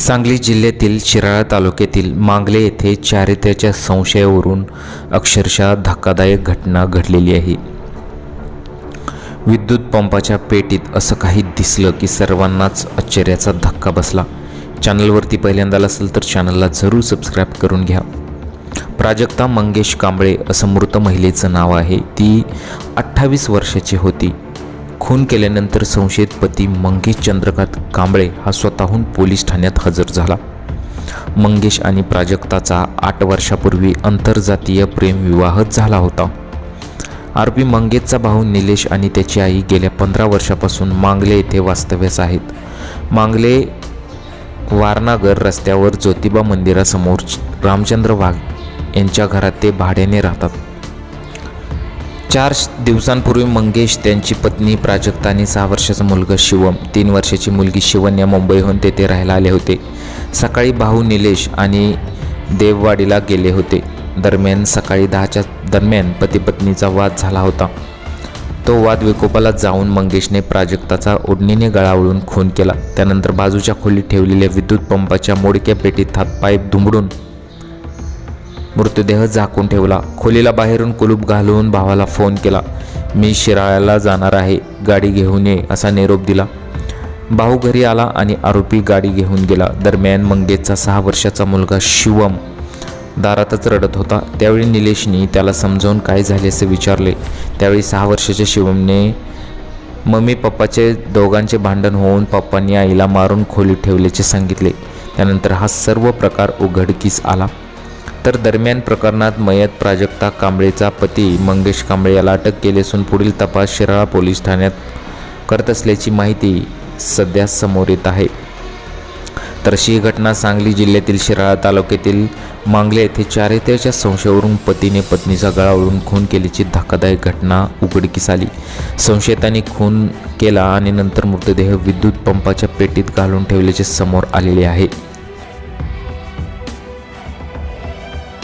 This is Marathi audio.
सांगली जिल्ह्यातील शिराळा तालुक्यातील मांगले येथे चारित्र्याच्या संशयावरून अक्षरशः धक्कादायक घटना घडलेली आहे. विद्युत पंपाच्या पेटीत असं काही दिसलं की सर्वांनाच आश्चर्याचा धक्का बसला. चॅनलवरती पहिल्यांदा असेल तर चॅनलला जरूर सबस्क्राईब करून घ्या. प्राजक्ता मंगेश कांबळे असं मृत महिलेचं नाव आहे. ती अठ्ठावीस वर्षाची होती. खून केल्यानंतर संशयित पती मंगेश चंद्रकांत कांबळे हा स्वतःहून पोलीस ठाण्यात हजर झाला. मंगेश आणि प्राजक्ताचा आठ वर्षापूर्वी आंतरजातीय प्रेमविवाह झाला होता. आरोपी मंगेशचा भाऊ निलेश आणि त्याची आई गेल्या पंधरा वर्षापासून मांगले येथे वास्तव्यास आहेत. मांगले वारणागर रस्त्यावर ज्योतिबा मंदिरासमोर रामचंद्र वाघ यांच्या घरात ते भाड्याने राहतात. चार दिवसांपूर्वी मंगेश त्यांची पत्नी प्राजक्ता आणि सहा वर्षाचा मुलगा शिवम तीन वर्षाची मुलगी शिवन्या मुंबईहून तेथे राहायला आले होते. सकाळी भाऊ निलेश आणि देववाडीला गेले होते. दरम्यान सकाळी दहाच्या दरम्यान पतीपत्नीचा वाद झाला होता. तो वाद विकोपाला जाऊन मंगेशने प्राजक्ताचा ओढणीने गळावळून खून केला. त्यानंतर बाजूच्या खोलीत ठेवलेल्या विद्युत पंपाच्या मोडक्या पेटीत हात पाईप दुमडून मृतदेह झाकून ठेवला. खोलीला बाहेरून कुलूप घालून भावाला फोन केला. मी शिराळ्याला जाणार आहे. गाडी घेऊन ये असा निरोप दिला. भाऊ घरी आला आणि आरोपी गाडी घेऊन गेला. दरम्यान मंगेशचा सहा वर्षाचा मुलगा शिवम दारातच रडत होता. त्यावेळी निलेशनी त्याला समजावून काय झाले असे विचारले. त्यावेळी सहा वर्षाच्या शिवमने मम्मी पप्पाचे दोघांचे भांडण होऊन पप्पांनी आईला मारून खोलीत ठेवल्याचे सांगितले. त्यानंतर हा सर्व प्रकार उघडकीस आला. तर दरम्यान प्रकरणात मयत प्राजक्ता कांबळेचा पती मंगेश कांबळे याला अटक केली असून पुढील तपास शिराळा पोलीस ठाण्यात करत असल्याची माहिती सध्या समोर येत आहे. तर अशी ही घटना सांगली जिल्ह्यातील शिराळा तालुक्यातील मांगले येथे चारित्र्याच्या संशयावरून पतीने पत्नीचा गळा ओढून खून केल्याची धक्कादायक घटना उघडकीस आली. संशयितांनी खून केला आणि नंतर मृतदेह विद्युत पंपाच्या पेटीत घालून ठेवल्याचे समोर आलेले आहे.